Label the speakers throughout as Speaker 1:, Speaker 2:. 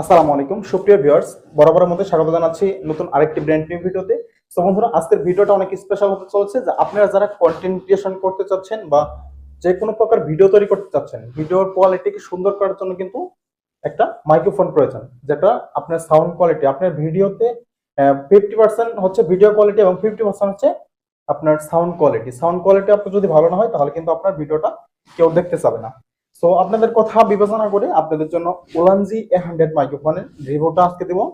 Speaker 1: আসসালামু আলাইকুম। সুপ্রিয় ভিউয়ার্স, বরাবরের মধ্যে স্বাগত জানাচ্ছি নতুন আরেকটি ব্র্যান্ড নিউ ভিডিওতে। তো বন্ধুরা, আজকের ভিডিওটা অনেক স্পেশাল হতে চলেছে যে আপনারা যারা কন্টেন্ট ক্রিয়েশন করতে চাচ্ছেন বা যে কোনো প্রকার ভিডিও তৈরি করতে চাচ্ছেন ভিডিওর কোয়ালিটিকে সুন্দর করার জন্য কিন্তু একটা মাইক্রোফোন প্রয়োজন, যেটা আপনার সাউন্ড কোয়ালিটি আপনার ভিডিওতে ফিফটি পার্সেন্ট হচ্ছে ভিডিও কোয়ালিটি এবং ফিফটি পার্সেন্ট হচ্ছে আপনার সাউন্ড কোয়ালিটি সাউন্ড কোয়ালিটি আপনার যদি ভালো না হয়, তাহলে কিন্তু আপনার ভিডিওটা কেউ দেখতে চাবে না। সো আপনাদের কথা বিবেচনা করে আপনাদের জন্য ওলানজি এ হান্ড্রেড মাইক্রোফোনের রিভিউটা আজকে দেবো,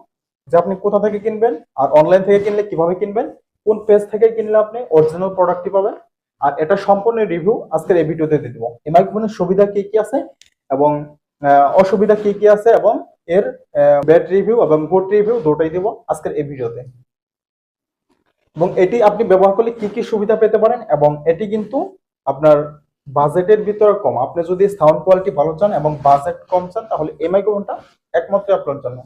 Speaker 1: যে আপনি কোথা থেকে কিনবেন আর অনলাইন থেকে কিনলে কীভাবে কিনবেন, কোন পেজ থেকে কিনলে আপনি অরিজিনাল প্রোডাক্টটি পাবেন, আর এটা সম্পূর্ণ রিভিউ আজকের এই ভিডিওতে দিয়ে দেবো। এই মাইক্রোফোনের সুবিধা কি কি আছে এবং অসুবিধা কি কি আছে এবং এর ব্যাড রিভিউ এবং গুড রিভিউ দুটোই দিব আজকের এই ভিডিওতে এবং এটি আপনি ব্যবহার করলে কি কি সুবিধা পেতে পারেন এবং এটি কিন্তু আপনার বাজেটের ভিতরে কম। আপনি যদি সাউন্ড কোয়ালিটি ভালো চান এবং বাজেট কম চান, তাহলে এই মাইক্রোফোনটা একমাত্র আপনার জন্য।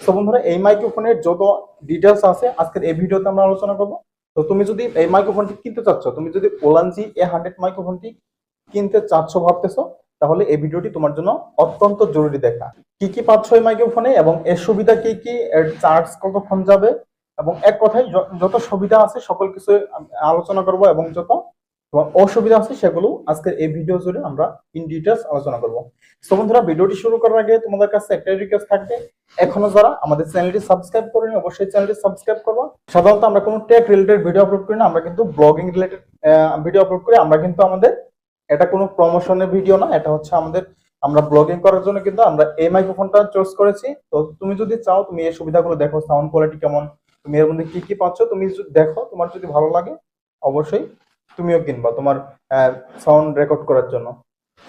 Speaker 1: তো বন্ধুরা, এই মাইক্রোফোনের যত ডিটেলস আছে, আজকের এই ভিডিওতে আমরা আলোচনা করব। তো তুমি যদি এই মাইক্রোফোনটি কিনতে চাচ্ছ, তুমি যদি ওলানজি এ হান্ড্রেড মাইক্রোফোনটি কিনতে চাচ্ছ ভাবতেছো, তাহলে এই ভিডিওটি তোমার জন্য অত্যন্ত জরুরি দেখা। কি কি পাচ্ছ এই মাইক্রোফোনে এবং এর সুবিধা কি কি, এর চার্জ কতক্ষণ যাবে এবং এক কথায় যত সুবিধা আছে, সকল কিছু আলোচনা করব এবং যত এবং অসুবিধা আছে সেগুলো আজকের এই ভিডিও জুড়ে আমরা ইন ডিটেলস আলোচনা করব। তো বন্ধুরা ভিডিওটি শুরু করার আগে তোমাদের কাছে একটাই রিকোয়েস্ট থাকবে। এখনও যারা আমাদের চ্যানেলটি সাবস্ক্রাইব করেনি, অবশ্যই চ্যানেলটি সাবস্ক্রাইব করব। সাধারণত আমরা কোনো টেক রিলেটেড ভিডিও আপলোড করি না, আমরা কিন্তু ব্লগিং রিলেটেড ভিডিও আপলোড করি। আমরা কিন্তু আমাদের, এটা কোনো প্রমোশনের ভিডিও না, এটা হচ্ছে আমাদের, আমরা ব্লগিং করার জন্য কিন্তু আমরা এই মাইক্রোফোনটা চুজ করেছি। তো তুমি যদি চাও, তুমি এই সুবিধাগুলো দেখো সাউন্ড কোয়ালিটি কেমন, তুমি এর মধ্যে কি কি পাচ্ছ, তুমি দেখো, তোমার যদি ভালো লাগে, অবশ্যই তুমিও কিনবা তোমার সাউন্ড রেকর্ড করার জন্য।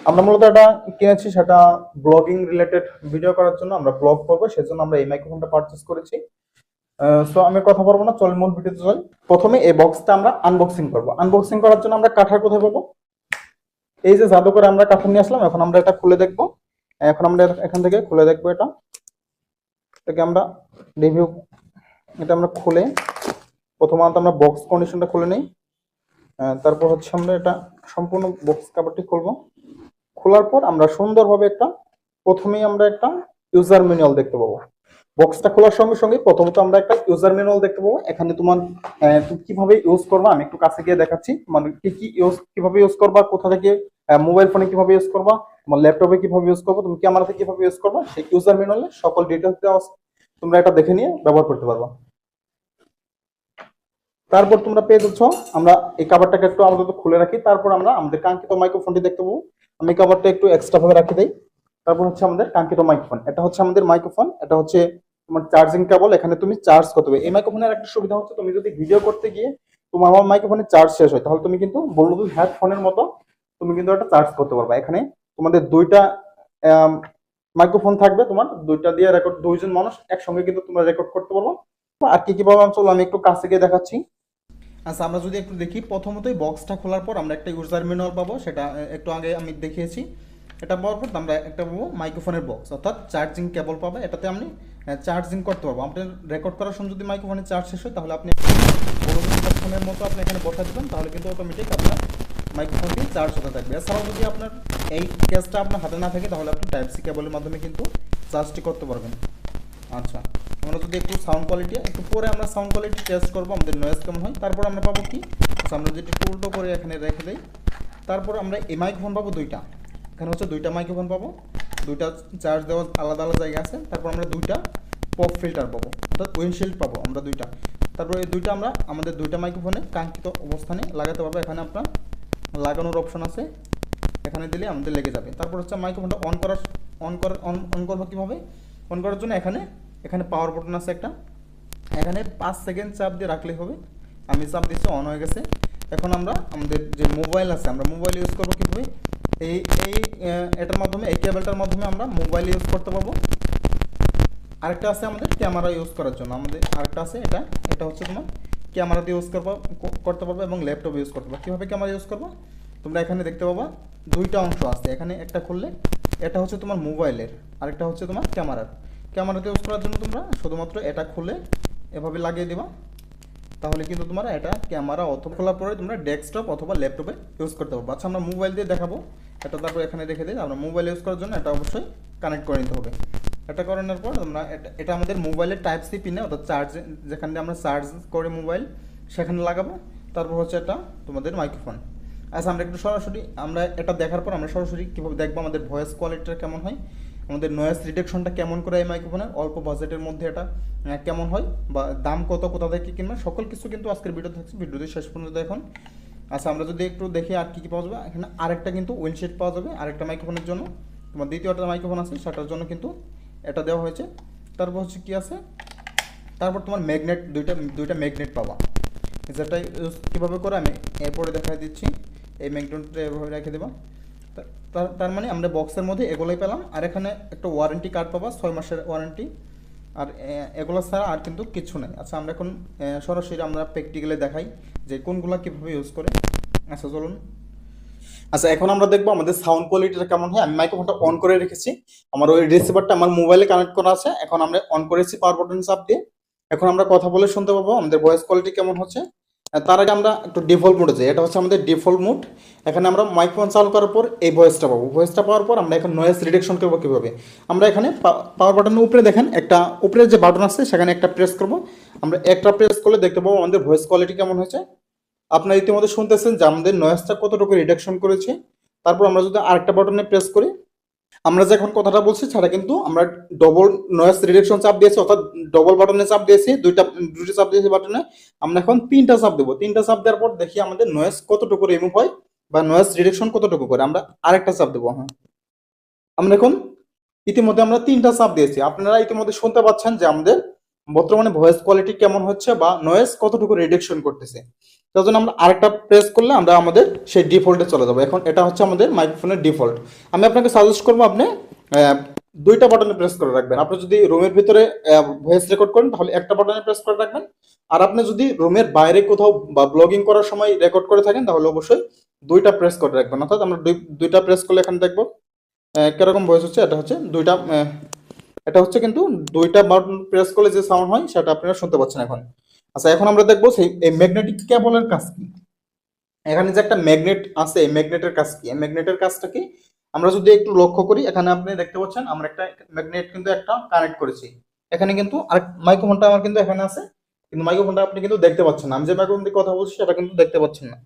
Speaker 1: আমরা মূলত এটা কিনেছি সেটা ব্লগিং রিলেটেড ভিডিও করার জন্য। আমরা ব্লগ করব, সেজন্য আমরা এই মাইক্রোফোনটা পারচেস করেছি। সো আমি কথা বলব না, চল মূল ভিডিওতে চল। প্রথমে এই বক্সটা আমরা আনবক্সিং করব। আনবক্সিং করার জন্য আমরা কাঠার কোথায় পাবো? এই যে জাদু করে আমরা কাঠা নিয়ে আসলাম, এখন আমরা এটা খুলে দেখব। এখন আমরা এখান থেকে খুলে দেখব এটা। এটাকে আমরা রিভিউ এটা আমরা খুলে, প্রথমত আমরা বক্স কন্ডিশনটা খুলে নেই। তারপর হচ্ছে আমরা এটা সম্পূর্ণ বক্স কাভারটি খুলবো। খোলার পর আমরা সুন্দরভাবে একটা, প্রথমেই আমরা একটা ইউজার ম্যানুয়াল দেখতে পাবো। বক্সটা খোলার সঙ্গে সঙ্গে প্রথমত আমরা একটা ইউজার ম্যানুয়াল দেখতে পাবো। এখানে তোমার তুমি কীভাবে ইউজ করবা আমি একটু কাছে গিয়ে দেখাচ্ছি। মানে কি কি ইউজ কীভাবে ইউজ করবা, কোথা থেকে মোবাইল ফোনে কীভাবে ইউজ করবা, তোমার ল্যাপটপে কীভাবে ইউজ করব, তুমি ক্যামেরাতে কীভাবে ইউজ করবা, সেই ইউজার ম্যানুয়ালে সকল ডিটেলস দেওয়া তোমরা এটা দেখে নিয়ে ব্যবহার করতে পারবা। তারপর তোমরা পেয়ে যাচ্ছ, আমরা এই কাভারটাকে একটু আপাতত খুলে রাখি। তারপর আমরা আমাদের কাঙ্ক্ষিত মাইক্রোফোনটি দেখতে পাবো। আমি কাভারটা একটু এক্সট্রা ভাবে রাখি দেই। তারপর হচ্ছে আমাদের কাঙ্ক্ষিত মাইক্রোফোন এটা হচ্ছে আমাদের মাইক্রোফোন এটা হচ্ছে তোমার চার্জিং কেবল এখানে তুমি চার্জ করতে হবে। এই মাইক্রোফোনের একটা সুবিধা হচ্ছে, তুমি যদি ভিডিও করতে গিয়ে তোমার আমার মাইক্রোফোনের চার্জ শেষ হয়, তাহলে তুমি কিন্তু ব্লুটুথ হেডফোনের মতো তুমি কিন্তু একটা চার্জ করতে পারবা। এখানে তোমাদের দুইটা মাইক্রোফোন থাকবে তোমার। দুইটা দিয়ে রেকর্ড দুইজন মানুষ একসঙ্গে কিন্তু তোমরা রেকর্ড করতে পারব। আর কি কি পাবো চলো আমি একটু কাছে গিয়ে দেখাচ্ছি। আচ্ছা আমরা যদি একটু দেখি, প্রথমতই বক্সটা খোলার পর আমরা একটা ইউজার ম্যানুয়াল পাবো, সেটা একটু আগে আমি দেখিয়েছি। এটা পাওয়ার পর আমরা একটা পাবো মাইক্রোফোনের বক্স অর্থাৎ চার্জিং কেবল পাবে। এটাতে আপনি চার্জিং করতে পারব। আপনার রেকর্ড করার সময় যদি মাইক্রোফোনের চার্জ শেষ হয়, তাহলে আপনি ফোনের মতো আপনি এখানে বসা দেবেন, তাহলে কিন্তু অটোমেটিক আপনার মাইক্রোফোনটি চার্জ হতে থাকবে। এছাড়াও যদি আপনার এই কেসটা আপনার হাতে না থাকে, তাহলে আপনি টাইপ সি কেবলের মাধ্যমে কিন্তু চার্জটি করতে পারবেন। আচ্ছা। আমরা যদি একটু সাউন্ড কোয়ালিটি একটু পরে আমরা সাউন্ড কোয়ালিটি টেস্ট করব, আমাদের নয়েজ কেমন হয়। তারপর আমরা পাবো কি? আচ্ছা আমরা একটু উল্টো করে এখানে রেখে দিই। তারপর আমরা এই মাইক্রোফোন পাবো দুইটা। এখানে হচ্ছে দুইটা মাইক্রোফোন পাবো। দুইটা চার্জ দেওয়ার আলাদা আলাদা জায়গা আছে। তারপর আমরা দুইটা পপ ফিল্টার পাবো। অর্থাৎ উইন্ডশিল্ড পাবো আমরা দুইটা। তারপর এই দুইটা আমরা আমাদের দুইটা মাইক্রোফোনে কাঙ্ক্ষিত অবস্থানে লাগাতে পারব। এখানে আপনার লাগানোর অপশন আছে। এখানে দিলে আমাদের লেগে যাবে। তারপর হচ্ছে মাইক্রোফোনটা অন করার অন করার অন অন করব কীভাবে? অন করার জন্য এখানে এখানে পাওয়ার বাটন আছে একটা। এখানে পাঁচ সেকেন্ড চাপ দিয়ে রাখলেই হবে। আমি চাপ দিচ্ছি অন হয়ে গেছে। এখন আমরা আমাদের যে মোবাইল আছে, আমরা মোবাইল ইউজ করব কীভাবে? এই এই এটার মাধ্যমে, এই কেবলটার মাধ্যমে আমরা মোবাইল ইউজ করতে পারব। আরেকটা আছে আমাদের ক্যামেরা ইউজ করার জন্য। আমাদের আরেকটা আছে, এটা এটা হচ্ছে তোমার ক্যামেরাতে ইউজ করব করতে পারবে এবং ল্যাপটপ ইউজ করতে পারবে। কীভাবে ক্যামেরা ইউজ করব? তোমরা এখানে দেখতে পাবা, দুইটা অংশ আছে। এখানে একটা খুললে, এটা হচ্ছে তোমার মোবাইলের আরেকটা হচ্ছে তোমার ক্যামেরার ক্যামেরাতে ইউজ করার জন্য তোমরা শুধুমাত্র এটা খুলে এভাবে লাগিয়ে দিবা। তাহলে কিন্তু তোমরা এটা ক্যামেরা অথবা খোলার পরে তোমরা ডেস্কটপ অথবা ল্যাপটপে ইউজ করতে পারব। আচ্ছা আমরা মোবাইল দিয়ে দেখাবো। এটা তারপর এখানে রেখে দিই। আমরা মোবাইল ইউজ করার জন্য এটা অবশ্যই কানেক্ট করে নিতে হবে। এটা করানোর পর আমরা এটা আমাদের মোবাইলের টাইপ সি পিনে অর্থাৎ চার্জ, যেখানে আমরা চার্জ করে মোবাইল, সেখানে লাগাবো। তারপর হচ্ছে এটা তোমাদের মাইক্রোফোন। আচ্ছা আমরা একটু সরাসরি, আমরা এটা দেখার পর আমরা সরাসরি কীভাবে দেখব আমাদের ভয়েস কোয়ালিটিটা কেমন হয়? আমাদের নয়েস রিডাকশনটা কেমন করে এই মাইক্রোফোনের অল্প বাজেটের মধ্যে এটা কেমন হয়? বা দাম কত, কোথা থেকে কিনবে? সকল কিছু কিন্তু আজকের ভিডিও থাকছে। ভিডিওটি শেষ পর্যন্ত দেখুন। আচ্ছা আমরা যদি একটু দেখি আর কী কী পাওয়া যাবে। এখানে আরেকটা কিন্তু উইন্ডশিট পাওয়া যাবে, আরেকটা মাইক্রোফোনের জন্য। তোমার দ্বিতীয়টা মাইক্রোফোন আছে, সেটার জন্য কিন্তু এটা দেওয়া হয়েছে। তারপর হচ্ছে কী আছে? তারপর তোমার ম্যাগনেট দুইটা দুইটা ম্যাগনেট পাওয়া যেটা ইউজ কীভাবে করে? আমি এরপরে দেখাই দিচ্ছি। এই ম্যাগনেটটা এভাবে রেখে দেবা। তার- তার মানে আমরা বক্সের মধ্যে এগুলোই পেলাম। আর এখানে একটা ওয়ারেন্টি কার্ড পাবা, ছয় মাসের ওয়ারেন্টি আর এগুলো ছাড়া আর কিন্তু কিছু নেই। আচ্ছা আমরা এখন সরাসরি আমরা প্র্যাকটিক্যালি দেখাই যে কোনগুলো কীভাবে ইউজ করে। আচ্ছা চলুন। আচ্ছা এখন আমরা দেখব আমাদের সাউন্ড কোয়ালিটিটা কেমন হয়। আমি মাইক্রোফোনটা অন করে রেখেছি। আমার ওই রিসিভারটা আমার মোবাইলে কানেক্ট করা আছে। এখন আমরা অন করেছি পাওয়ার বাটন চাপ দিয়ে। এখন আমরা কথা বলে শুনতে পাবো আমাদের ভয়েস কোয়ালিটি কেমন হচ্ছে। তার আগে আমরা একটু ডিফল্ট মোডে যাই। এটা হচ্ছে আমাদের ডিফল্ট মোড এখানে আমরা মাইক্রোফোন চালু করার পর এই ভয়েসটা পাবো। ভয়েসটা পাওয়ার পর আমরা এখন নয়েজ রিডাকশন করব কীভাবে? আমরা এখানে পাওয়ার বাটনের উপরে দেখেন, একটা উপরের যে বাটন আছে, সেখানে একটা প্রেস করব। আমরা একটা প্রেস করলে দেখতে পাবো আমাদের ভয়েস কোয়ালিটি কেমন হয়েছে। আপনারা ইতিমধ্যে শুনতেছেন যে আমাদের নয়েজটা কতটুকু রিডাকশন করেছে। তারপর আমরা যদি আরেকটা বাটনে প্রেস করি আমরা যে এখন কথাটা বলছি, সেটা কিন্তু আমরা ডবল নয়েজ রিডাকশন চাপ দিয়েছি, অর্থাৎ ডবল বাটনে চাপ দিয়েছি, দুইটা দুইটা চাপ দিয়েছি বাটনে আমরা এখন তিনটা চাপ দেবো। তিনটা চাপ দেওয়ার পর দেখি আমাদের নয়েজ কতটুকু রিমুভ হয় বা নয়েজ রিডাকশন কতটুকু করে। আমরা আরেকটা চাপ দেবো হ্যাঁ। আমরা এখন ইতিমধ্যে আমরা তিনটা চাপ দিয়েছি। আপনারা ইতিমধ্যে শুনতে পাচ্ছেন যে আমাদের বর্তমানে ভয়েস কোয়ালিটি কেমন হচ্ছে বা নয়েজ কতটুকু রিডাকশন করতেছে। তার জন্য আমরা আরেকটা প্রেস করলে আমরা আমাদের সেই ডিফল্টে চলে যাব। এখন এটা হচ্ছে আমাদের মাইক্রোফোনের ডিফল্ট আমি আপনাকে সাজেস্ট করব আপনি দুইটা বাটনে প্রেস করে রাখবেন। আপনি যদি রুমের ভিতরে ভয়েস রেকর্ড করেন, তাহলে একটা বাটনে প্রেস করে রাখবেন। আর আপনি যদি রুমের বাইরে কোথাও বা ব্লগিং করার সময় রেকর্ড করে থাকেন, তাহলে অবশ্যই দুইটা প্রেস করে রাখবেন। অর্থাৎ আমরা দুই- দুইটা প্রেস করলে এখানে দেখব কীরকম ভয়েস হচ্ছে, এটা হচ্ছে দুইটা এটা হচ্ছে কিন্তু দুইটা বাটন প্রেস করলে যে সাউন্ড হয়, সেটা আপনারা শুনতে পাচ্ছেন এখন। আচ্ছা এখন আমরা দেখব সেই, এই ম্যাগনেটিক কেবলের কাজ কি? এখানে যে একটা ম্যাগনেট আছে, এই ম্যাগনেটের কাজ কি? এই ম্যাগনেটের কাজটা কি? আমরা যদি একটু লক্ষ্য করি, এখানে আপনি দেখতে পাচ্ছেন, আমরা একটা ম্যাগনেট কিন্তু একটা কানেক্ট করেছি। এখানে কিন্তু আর মাইক্রোফোনটা আমার কিন্তু এখানে আছে, কিন্তু মাইক্রোফোনটা আপনি কিন্তু দেখতে পাচ্ছেন না। আমি যে মাইক্রোফোন দিয়ে কথা বলছি, সেটা কিন্তু দেখতে পাচ্ছেন না।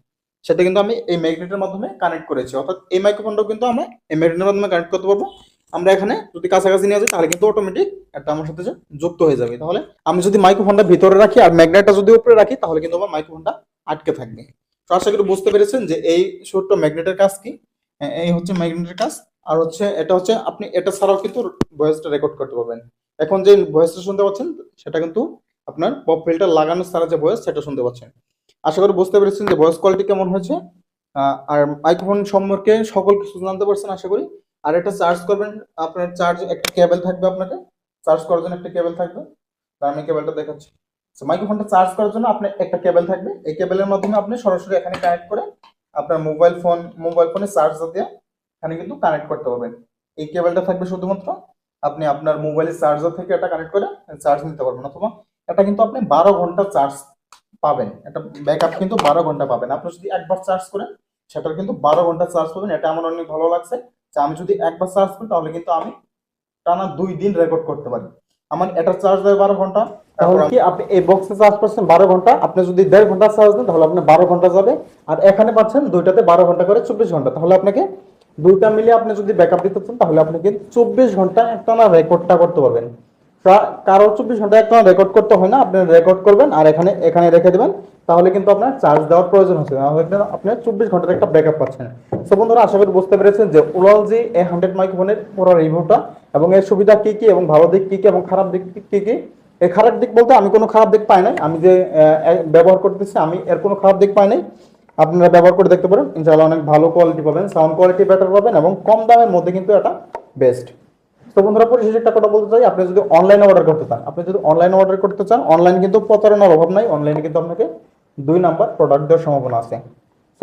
Speaker 1: সেটা কিন্তু আমি এই ম্যাগনেটের মাধ্যমে কানেক্ট করেছি। অর্থাৎ এই মাইক্রোফোনটাও কিন্তু আমরা এই ম্যাগনেটের মাধ্যমে কানেক্ট করতে পারব। আমরা এখানে যদি কাছাকাছি নিয়ে যাই, তাহলে কিন্তু অটোমেটিক একটা আমার সাথে যুক্ত হয়ে যাবে। তাহলে আমি যদি মাইক্রোফোনটা ভিতরে রাখি আর ম্যাগনেটটা যদি উপরে রাখি, তাহলে কিন্তু আমার মাইক্রোফোনটা আটকে থাকবে। তো আশা করি বুঝতে পেরেছেন যে এই ছোট্ট ম্যাগনেটের কাজ কি? এই হচ্ছে ম্যাগনেটের কাজ। আর হচ্ছে, এটা হচ্ছে আপনি, এটা ছাড়াও কিন্তু ভয়েসটা রেকর্ড করতে পারবেন। এখন যে ভয়েসটা শুনতে পাচ্ছেন, সেটা কিন্তু আপনার পপ ফিল্টার লাগানো ছাড়া যে ভয়েস সেটা শুনতে পাচ্ছেন। আশা করি বুঝতে পেরেছেন যে ভয়েস কোয়ালিটি কেমন হয়েছে। আর মাইক্রোফোন সম্পর্কে সকল কিছু জানতে পারছেন, আশা করি। আর এটা চার্জ করবেন, আপনার চার্জ একটা কেবল থাকবে আপনাকে চার্জ করার জন্য একটা কেবল থাকবে। তার আমি কেবলটা দেখাচ্ছি। মাইক্রোফোনটা চার্জ করার জন্য আপনার একটা কেবল থাকবে। এই কেবলের মাধ্যমে আপনি সরাসরি এখানে কানেক্ট করে আপনার মোবাইল ফোন মোবাইল ফোনে চার্জ দিয়ে এখানে কিন্তু কানেক্ট করতে পারবেন। এই কেবলটা থাকবে শুধুমাত্র আপনি আপনার মোবাইলের চার্জার থেকে এটা কানেক্ট করে চার্জ নিতে পারবেন, অথবা এটা কিন্তু আপনি বারো ঘণ্টা চার্জ পাবেন। এটা ব্যাকআপ কিন্তু বারো ঘণ্টা পাবেন। আপনি যদি একবার চার্জ করেন, সেটার কিন্তু বারো ঘণ্টা চার্জ পাবেন। এটা আমার অনেক ভালো লাগছে। আমি যদি একবার চার্জ করি, তাহলে কিন্তু আমি টানা দুই দিন রেকর্ড করতে পারি। আমার এটা চার্জ দেয় বারো ঘণ্টা তাহলে কি আপনি এই বক্সে চার্জ করছেন বারো ঘণ্টা? আপনি যদি দেড় ঘণ্টা চার্জ দেন, তাহলে আপনি বারো ঘণ্টা যাবে। আর এখানে পাচ্ছেন দুইটাতে বারো ঘণ্টা করে চব্বিশ ঘণ্টা। তাহলে আপনাকে দুইটা মিলিয়ে আপনি যদি ব্যাকআপ দিতে চান, তাহলে আপনি কিন্তু চব্বিশ ঘণ্টা একটা না রেকর্ডটা করতে পারবেন। কারও চব্বিশ ঘণ্টা একটা রেকর্ড করতে হয় না, আপনি রেকর্ড করবেন আর এখানে এখানে রেখে দেবেন, তাহলে কিন্তু আপনার চার্জ দেওয়ার প্রয়োজন হচ্ছে তাহলে কিন্তু আপনি চব্বিশ ঘণ্টার একটা ব্যাকআপ পাচ্ছেন। সো বন্ধুরা, আশা করি বুঝতে পেরেছেন যে উলাল জি এ হান্ড্রেড মাইক্রোফোনের পুরো রিভিউটা এবং এর সুবিধা কী কী এবং ভালো দিক কী কী এবং খারাপ দিক কী কী? এই খারাপ দিক বলতে আমি কোনো খারাপ দিক পাই নাই। আমি যে ব্যবহার করতেছি, আমি এর কোনো খারাপ দিক পাই নাই। আপনারা ব্যবহার করে দেখতে পারেন। ইনশাআল্লাহ অনেক ভালো কোয়ালিটি পাবেন সাউন্ড কোয়ালিটি বেটার পাবেন এবং কম দামের মধ্যে কিন্তু এটা বেস্ট তো বন্ধুরা, পরিশেষে একটা কথা বলতে চাই। আপনি যদি অনলাইনে অর্ডার করতে চান, আপনি যদি অনলাইনে অর্ডার করতে চান অনলাইন কিন্তু প্রতারণার অভাব নাই। অনলাইনে কিন্তু আপনাকে দুই নাম্বার প্রোডাক্ট দেওয়ার সম্ভাবনা আছে।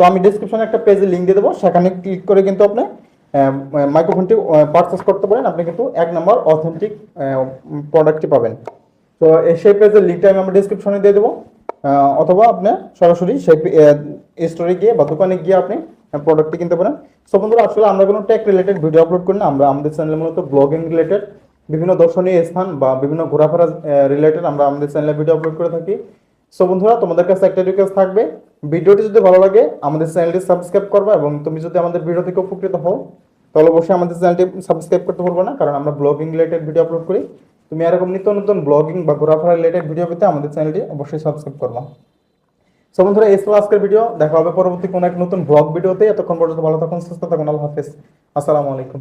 Speaker 1: তো আমি ডিসক্রিপশনে একটা পেজে লিঙ্ক দিয়ে দেবো। সেখানে ক্লিক করে কিন্তু আপনি মাইক্রোফোনটি পারচেস করতে পারেন। আপনি কিন্তু এক নাম্বার অথেন্টিক প্রোডাক্টটি পাবেন। তো সেই পেজের লিঙ্কটা আমি আমার ডিসক্রিপশনে দিয়ে দেবো। অথবা আপনি সরাসরি সেই স্টোরে গিয়ে বা দোকানে গিয়ে আপনি প্রোডাক্টটি কিনতে পারেন। সো বন্ধুরা, আসলে আমরা কোনো টেক রিলেটেড ভিডিও আপলোড করি না। আমরা আমাদের চ্যানেলে মূলত ব্লগিং রিলেটেড বিভিন্ন দর্শনীয় স্থান বা বিভিন্ন ঘোরাফেরা রিলেটেড আমরা আমাদের চ্যানেলে ভিডিও আপলোড করে থাকি। সো বন্ধুরা, তোমাদের কাছে একটা রিকোয়েস্ট থাকবে। ভিডিওটি যদি ভালো লাগে, আমাদের চ্যানেলটি সাবস্ক্রাইব করবে এবং তুমি যদি আমাদের ভিডিও থেকে উপকৃত হও, তাহলে অবশ্যই আমাদের চ্যানেলটি সাবস্ক্রাইব করতে ভুলবে না, কারণ আমরা ব্লগিং রিলেটেড ভিডিও আপলোড করি। তুমি এরকম নিত্য নতুন ব্লগিং বা ঘোরাফেরা রিলেটেড ভিডিও পেতে আমাদের চ্যানেলটি অবশ্যই সাবস্ক্রাইব করবা। সো বন্ধুরা, এই ছিল আজকের ভিডিও দেখা হবে পরবর্তী কোনো এক নতুন ব্লগ ভিডিওতে এতক্ষণ পর্যন্ত ভালো থাকুন, সুস্থ থাকুন। আল্লাহ হাফেজ। আসসালামু আলাইকুম।